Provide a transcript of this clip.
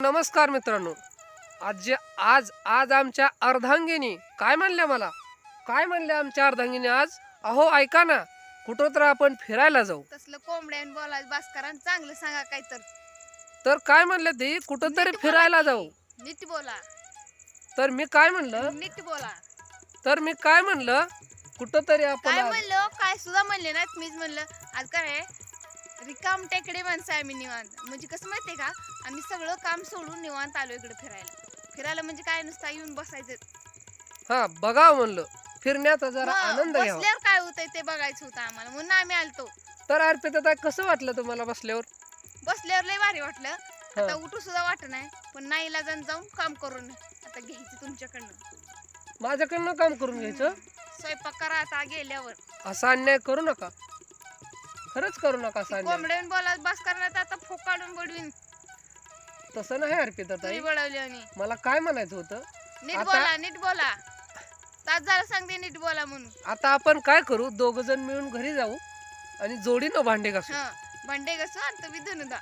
नमस्कार मित्रांनो. आज जे आज आज आमच्या अर्धांगिनी काय म्हणल्या मला? काय म्हणल्या आमच्या अर्धांगिनी आज? अहो ऐका ना. कुठं तर आपण फिरायला जाऊ. तसलं कोंबड्यान बोलायचं चांगलं सांगा काय तर तर काय म्हणलं ते? कुठं तरी नीट फिरायला जाऊ. नीट बोला. तर मी काय म्हणलं? नीट बोला. तर मी काय म्हणलं? कुठं तरी आपण काय आज- म्हणलं? काय सुद्धा म्हणले नाहीत मीच म्हणलं. आज काय? रिकाम टेकडे माणसं आहे आम्ही निवांत. म्हणजे कसं माहितीये का? आम्ही सगळं काम सोडून निवांत आलो इकडे फिरायला. फिरायला म्हणजे काय? नुसतं येऊन बसायचं. हा बघावं म्हणलं. फिरण्याचा जरा आनंद घ्यावा. बसल्यावर काय होतंय ते बघायचं होतं आम्हाला. म्हणून आम्ही आलतो. तर अर्पिता कसं वाटलं तुम्हाला बसल्यावर? बसल्यावर लय भारी वाटलं. हा. आता उठू सुद्धा वाटत नाही. पण नाईला जाऊन जाऊन काम करून आता घ्यायचं तुमच्याकडनं. माझ्याकडनं काम करून घ्यायचं? स्वयंपाक करा आता गेल्यावर. असा अन्याय करू नका. खरंच करू नका कोंबड्यान बोला बस करण्यात आता फोक काढून बडवीन. तसं नाही अर्पिता ताई. बळवली आणि. मला काय म्हणायचं होतं? नीट आता- बोला नीट बोला. तास झालं सांगते नीट बोला म्हणून. आता आपण काय करू? दोघ जण मिळून घरी जाऊ आणि जोडीनं भांडे घासू. हा भांडे घासू आणि तुम्ही धुणं दा